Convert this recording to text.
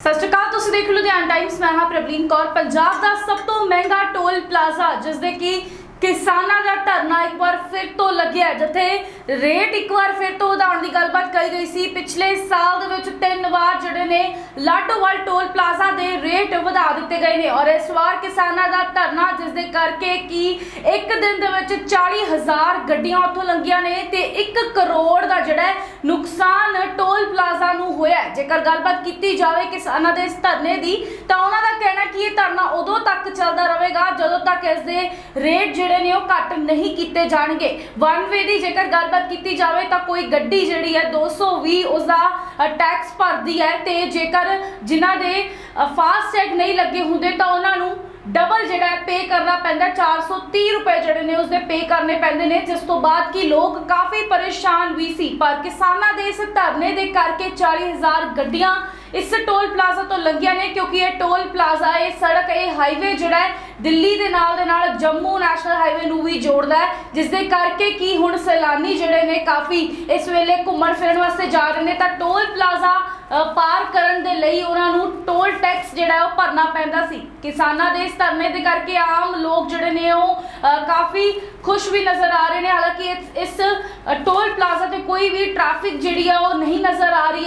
ਸਤਿ ਸ਼੍ਰੀ ਅਕਾਲ, ਤੁਸੀਂ ਦੇਖ ਰਹੇ ਹੋ ਲੁਧਿਆਣਾ ਟਾਈਮਸ ਮੈਂ ਹਾਂ ਪ੍ਰਬਲੀਨ ਕੌਰ। ਪੰਜਾਬ ਦਾ ਸਭ ਤੋਂ ਮਹਿੰਗਾ ਟੋਲ ਪਲਾਜ਼ਾ ਜਿਸ ਦੇ ਕੀ ਕਿਸਾਨਾਂ ਦਾ ਧਰਨਾ ਇੱਕ ਵਾਰ ਫਿਰ ਤੋਂ ਲੱਗਿਆ ਜਿੱਥੇ ਰੇਟ ਇੱਕ ਵਾਰ ਫਿਰ ਤੋਂ ਵਧਾਉਣ ਦੀ ਗੱਲਬਾਤ ਕਹੀ ਗਈ ਸੀ। ਪਿਛਲੇ ਸਾਲ ਦੇ ਵਿੱਚ ਤਿੰਨ ਵਾਰ ਜਿਹੜੇ ਨੇ ਲਾਟੋਵਾਲ ਟੋਲ ਪਲਾਜ਼ਾ ਦੇ ਰੇਟ ਵਧਾ ਦਿੱਤੇ ਗਏ ਨੇ ਔਰ ਇਸ ਵਾਰ ਕਿਸਾਨਾਂ ਦਾ ਧਰਨਾ ਜਿਸ ਦੇ ਕਰਕੇ ਕਿ ਇੱਕ ਦਿਨ ਦੇ ਵਿੱਚ 40000 ਗੱਡੀਆਂ ਉੱਥੋਂ ਲੰਘੀਆਂ ਨੇ ਤੇ 1 ਕਰੋੜ ਦਾ ਜਿਹੜਾ ਹੈ ਨੁਕਸਾਨ ਟੋਲ ਪਲਾਜ਼ਾ ਜੇਕਰ ਗੱਲਬਾਤ ਕੀਤੀ ਜਾਵੇ ਕਿਸਾਨਾਂ ਦੇ ਇਸ ਧਰਨੇ ਦੀ, ਤਾਂ ਉਹਨਾਂ ਦਾ ਕਹਿਣਾ ਕਿ ਇਹ ਧਰਨਾ ਉਦੋਂ ਤੱਕ ਚੱਲਦਾ ਰਹੇਗਾ ਜਦੋਂ ਤੱਕ ਇਸ ਦੇ ਰੇਟ ਜਿਹੜੇ ਨੇ ਉਹ ਘੱਟ ਨਹੀਂ ਕੀਤੇ ਜਾਣਗੇ। ਵਨ ਵੇ ਦੀ ਜੇਕਰ ਗੱਲਬਾਤ ਕੀਤੀ ਜਾਵੇ, ਤਾਂ ਕੋਈ ਗੱਡੀ ਜਿਹੜੀ ਹੈ 220 ਉਸ ਦਾ ਟੈਕਸ ਭਰਦੀ ਹੈ ਤੇ ਜੇਕਰ ਜਿਨ੍ਹਾਂ ਦੇ ਫਾਸਟ ਟੈਗ ਨਹੀਂ ਲੱਗੇ ਹੁੰਦੇ, ਤਾਂ ਉਹਨਾਂ ਨੂੰ ਡਬਲ ਜਿਹੜਾ ਹੈ ਪੇ ਕਰਨਾ ਪੈਂਦਾ ਹੈ। 430 ਰੁਪਏ ਜਿਹੜੇ ਨੇ ਉਸਦੇ ਪੇ ਕਰਨੇ ਪੈਂਦੇ ਨੇ ਜਿਸ ਤੋਂ ਬਾਅਦ ਕਿ ਲੋਕ ਕਾਫੀ ਪਰੇਸ਼ਾਨ ਵੀ ਸੀ ਪਰ ਕਿਸਾਨਾਂ ਦੇ ਇਸ ਧਰਨੇ ਦੇ ਕਰਕੇ 40000 ਗੱਡੀਆਂ ਇਸ ਟੋਲ ਪਲਾਜ਼ਾ ਤੋਂ ਲੰਘੀਆਂ ਨੇ ਕਿਉਂਕਿ ਇਹ ਟੋਲ ਪਲਾਜ਼ਾ ਇਹ ਸੜਕ ਇਹ ਹਾਈਵੇ ਜਿਹੜਾ ਹੈ ਦਿੱਲੀ ਦੇ ਨਾਲ ਦੇ ਨਾਲ ਜੰਮੂ ਨੈਸ਼ਨਲ ਹਾਈਵੇ ਨੂੰ ਵੀ ਜੋੜਦਾ ਹੈ ਜਿਸ ਦੇ ਕਰਕੇ ਕੀ ਹੁਣ ਸੈਲਾਨੀ ਜਿਹੜੇ ਨੇ ਕਾਫੀ ਇਸ ਵੇਲੇ ਘੁੰਮਣ ਫਿਰਨ ਵਾਸਤੇ ਜਾ ਰਹੇ ਨੇ ਤਾਂ ਟੋਲ ਪਲਾਜ਼ਾ ਅ, ਪਾਰ ਕਰਨ ਦੇ ਲਈ ਉਹਨਾਂ ਨੂੰ ਟੋਲ ਟੈਕਸ ਜਿਹੜਾ ਉਹ ਭਰਨਾ ਪੈਂਦਾ ਸੀ। ਕਿਸਾਨਾਂ ਦੇ ਇਸ ਧਰਨੇ ਦੇ ਕਰਕੇ ਆਮ ਲੋਕ ਜਿਹੜੇ ਨੇ ਉਹ ਕਾਫੀ ਖੁਸ਼ ਵੀ ਨਜ਼ਰ ਆ ਰਹੇ ਨੇ। ਹਾਲਾਂਕਿ ਇਸ- ਟੋਲ ਪਲਾਜ਼ਾ ਤੇ ਕੋਈ ਵੀ ਟ੍ਰੈਫਿਕ ਜਿਹੜੀ ਹੈ ਉਹ ਨਹੀਂ ਨਜ਼ਰ ਆ ਰਹੀ ਹੈ।